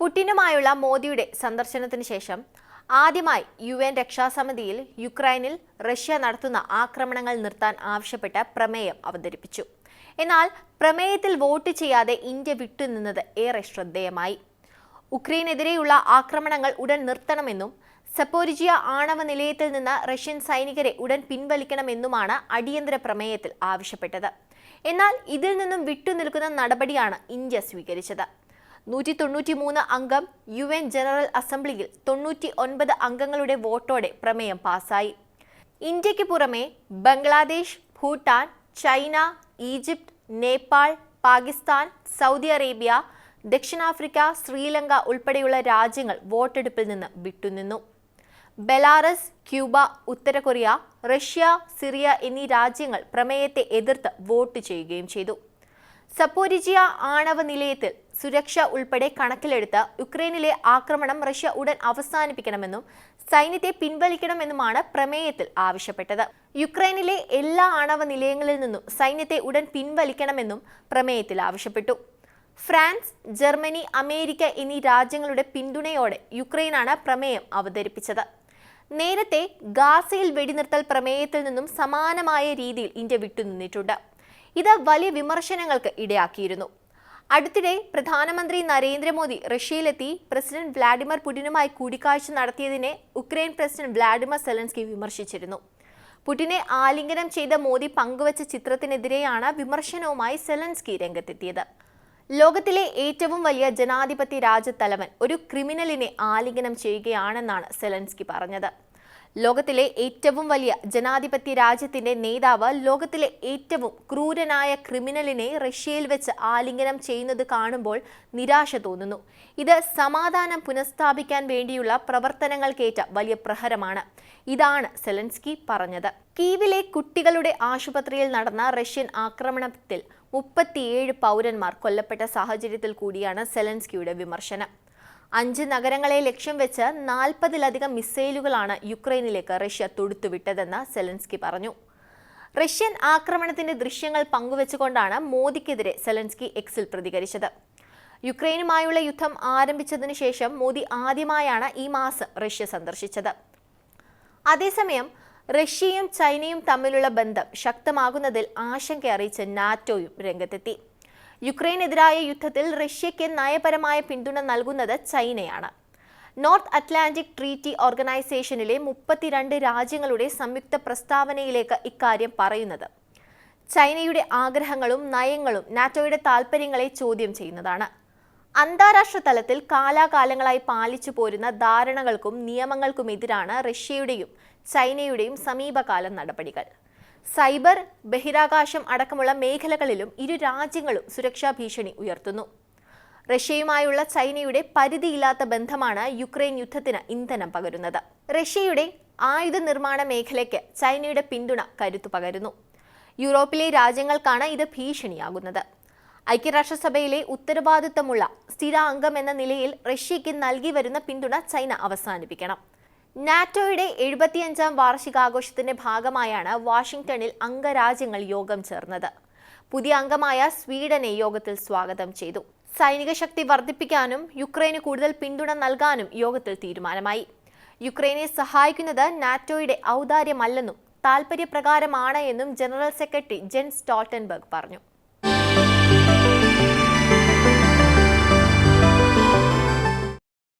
പുടിനുമായുള്ള മോദിയുടെ സന്ദർശനത്തിന് ശേഷം ആദ്യമായി യു എൻ രക്ഷാസമിതിയിൽ യുക്രൈനിൽ റഷ്യ നടത്തുന്ന ആക്രമണങ്ങൾ നിർത്താൻ ആവശ്യപ്പെട്ട പ്രമേയം അവതരിപ്പിച്ചു. എന്നാൽ പ്രമേയത്തിൽ വോട്ട് ചെയ്യാതെ ഇന്ത്യ വിട്ടുനിന്നത് ഏറെ ശ്രദ്ധേയമായി. ഉക്രൈനെതിരെയുള്ള ആക്രമണങ്ങൾ ഉടൻ നിർത്തണമെന്നും സപ്പോരിജിയ ആണവ നിലയത്തിൽ നിന്ന് റഷ്യൻ സൈനികരെ ഉടൻ പിൻവലിക്കണമെന്നുമാണ് അടിയന്തര പ്രമേയത്തിൽ ആവശ്യപ്പെട്ടത്. എന്നാൽ ഇതിൽ നിന്നും വിട്ടുനിൽക്കുന്ന നടപടിയാണ് ഇന്ത്യ സ്വീകരിച്ചത്. നൂറ്റി തൊണ്ണൂറ്റി മൂന്ന് അംഗം യു എൻ ജനറൽ അസംബ്ലിയിൽ തൊണ്ണൂറ്റി ഒൻപത് അംഗങ്ങളുടെ വോട്ടോടെ പ്രമേയം പാസായി ഇന്ത്യയ്ക്ക് പുറമെ Bangladesh Bhutan China Egypt Nepal Pakistan Saudi Arabia ദക്ഷിണാഫ്രിക്ക ശ്രീലങ്ക ഉൾപ്പെടെയുള്ള രാജ്യങ്ങൾ വോട്ടെടുപ്പിൽ നിന്ന് വിട്ടുനിന്നു. ബെലാറസ് ക്യൂബ ഉത്തര കൊറിയ റഷ്യ സിറിയ എന്നീ രാജ്യങ്ങൾ പ്രമേയത്തെ എതിർത്ത് വോട്ട് ചെയ്യുകയും ചെയ്തു. സപ്പോരിജിയ ആണവ നിലയത്തിൽ സുരക്ഷ ഉൾപ്പെടെ കണക്കിലെടുത്ത് യുക്രൈനിലെ ആക്രമണം റഷ്യ ഉടൻ അവസാനിപ്പിക്കണമെന്നും സൈന്യത്തെ പിൻവലിക്കണമെന്നുമാണ് പ്രമേയത്തിൽ ആവശ്യപ്പെട്ടത്. യുക്രൈനിലെ എല്ലാ ആണവ നിലയങ്ങളിൽ നിന്നും സൈന്യത്തെ ഉടൻ പിൻവലിക്കണമെന്നും പ്രമേയത്തിൽ ആവശ്യപ്പെട്ടു. ഫ്രാൻസ് ജർമ്മനി അമേരിക്ക എന്നീ രാജ്യങ്ങളുടെ പിന്തുണയോടെ യുക്രൈനാണ് പ്രമേയം അവതരിപ്പിച്ചത്. നേരത്തെ ഗാസയിൽ വെടിനിർത്തൽ പ്രമേയത്തിൽ നിന്നും സമാനമായ രീതിയിൽ ഇന്ത്യ വിട്ടുനിന്നിട്ടുണ്ട്. ഇത് വലിയ വിമർശനങ്ങൾക്ക് ഇടയാക്കിയിരുന്നു. അടുത്തിടെ പ്രധാനമന്ത്രി നരേന്ദ്രമോദി റഷ്യയിലെത്തി പ്രസിഡന്റ് വ്ളാഡിമിർ പുടിനുമായി കൂടിക്കാഴ്ച നടത്തിയതിനെ ഉക്രൈൻ പ്രസിഡന്റ് വ്ളാഡിമിർ സെലൻസ്കി വിമർശിച്ചിരുന്നു. പുടിനെ ആലിംഗനം ചെയ്ത മോദി പങ്കുവച്ച ചിത്രത്തിനെതിരെയാണ് വിമർശനവുമായി സെലൻസ്കി രംഗത്തെത്തിയത്. ലോകത്തിലെ ഏറ്റവും വലിയ ജനാധിപത്യ രാജ്യത്തലവൻ ഒരു ക്രിമിനലിനെ ആലിംഗനം ചെയ്യുകയാണെന്നാണ് സെലൻസ്കി പറഞ്ഞത്. ലോകത്തിലെ ഏറ്റവും വലിയ ജനാധിപത്യ രാജ്യത്തിന്റെ നേതാവ് ലോകത്തിലെ ഏറ്റവും ക്രൂരനായ ക്രിമിനലിനെ റഷ്യയിൽ വെച്ച് ആലിംഗനം ചെയ്യുന്നത് കാണുമ്പോൾ നിരാശ തോന്നുന്നു. ഇത് സമാധാനം പുനഃസ്ഥാപിക്കാൻ വേണ്ടിയുള്ള പ്രവർത്തനങ്ങൾക്കേറ്റ വലിയ പ്രഹരമാണ്. ഇതാണ് സെലൻസ്കി പറഞ്ഞത്. കീവിലെ കുട്ടികളുടെ ആശുപത്രിയിൽ നടന്ന റഷ്യൻ ആക്രമണത്തിൽ മുപ്പത്തിയേഴ് പൗരന്മാർ കൊല്ലപ്പെട്ട സാഹചര്യത്തിൽ കൂടിയാണ് സെലൻസ്കിയുടെ വിമർശനം. അഞ്ച് നഗരങ്ങളെ ലക്ഷ്യം വെച്ച് നാൽപ്പതിലധികം മിസൈലുകളാണ് യുക്രൈനിലേക്ക് റഷ്യ തൊടുത്തുവിട്ടതെന്ന് സെലൻസ്കി പറഞ്ഞു. റഷ്യൻ ആക്രമണത്തിന്റെ ദൃശ്യങ്ങൾ പങ്കുവച്ചുകൊണ്ടാണ് മോദിക്കെതിരെ സെലൻസ്കി എക്സിൽ പ്രതികരിച്ചത്. യുക്രൈനുമായുള്ള യുദ്ധം ആരംഭിച്ചതിനു ശേഷം മോദി ആദ്യമായാണ് ഈ മാസം റഷ്യ സന്ദർശിച്ചത്. അതേസമയം റഷ്യയും ചൈനയും തമ്മിലുള്ള ബന്ധം ശക്തമാകുന്നതിൽ ആശങ്ക അറിയിച്ച് നാറ്റോയും രംഗത്തെത്തി. യുക്രൈനെതിരായ യുദ്ധത്തിൽ റഷ്യയ്ക്ക് നയപരമായ പിന്തുണ നൽകുന്നത് ചൈനയാണ്. നോർത്ത് അറ്റ്ലാന്റിക് ട്രീറ്റി ഓർഗനൈസേഷനിലെ മുപ്പത്തിരണ്ട് രാജ്യങ്ങളുടെ സംയുക്ത പ്രസ്താവനയിലേക്ക് ഇക്കാര്യം പറയുന്നത്. ചൈനയുടെ ആഗ്രഹങ്ങളും നയങ്ങളും നാറ്റോയുടെ താൽപ്പര്യങ്ങളെ ചോദ്യം ചെയ്യുന്നതാണ്. അന്താരാഷ്ട്ര തലത്തിൽ കാലാകാലങ്ങളായി പാലിച്ചു പോരുന്ന ധാരണകൾക്കും നിയമങ്ങൾക്കുമെതിരാണ് റഷ്യയുടെയും ചൈനയുടെയും സമീപകാല നടപടികൾ. സൈബർ ബഹിരാകാശം അടക്കമുള്ള മേഖലകളിലും ഇരു രാജ്യങ്ങളും സുരക്ഷാ ഭീഷണി ഉയർത്തുന്നു. റഷ്യയുമായുള്ള ചൈനയുടെ പരിധിയില്ലാത്ത ബന്ധമാണ് യുക്രൈൻ യുദ്ധത്തിന് ഇന്ധനം പകരുന്നത്. റഷ്യയുടെ ആയുധ നിർമ്മാണ മേഖലയ്ക്ക് ചൈനയുടെ പിന്തുണ കരുത്തു പകരുന്നു. യൂറോപ്പിലെ രാജ്യങ്ങൾക്കാണ് ഇത് ഭീഷണിയാകുന്നത്. ഐക്യരാഷ്ട്രസഭയിലെ ഉത്തരവാദിത്തമുള്ള സ്ഥിര അംഗം എന്ന നിലയിൽ റഷ്യയ്ക്ക് നൽകി വരുന്ന പിന്തുണ ചൈന അവസാനിപ്പിക്കണം. നാറ്റോയുടെ എഴുപത്തിയഞ്ചാം വാർഷികാഘോഷത്തിന്റെ ഭാഗമായാണ് വാഷിംഗ്ടണിൽ അംഗരാജ്യങ്ങൾ യോഗം ചേർന്നത്. പുതിയ അംഗമായ സ്വീഡനെ യോഗത്തിൽ സ്വാഗതം ചെയ്തു. സൈനിക ശക്തി വർദ്ധിപ്പിക്കാനും യുക്രൈന് കൂടുതൽ പിന്തുണ നൽകാനും യോഗത്തിൽ തീരുമാനമായി. യുക്രൈനെ സഹായിക്കുന്നത് നാറ്റോയുടെ ഔദാര്യമല്ലെന്നും താൽപര്യപ്രകാരമാണ് എന്നും ജനറൽ സെക്രട്ടറി ജെൻ സ്റ്റോൾട്ടൻബർഗ് പറഞ്ഞു.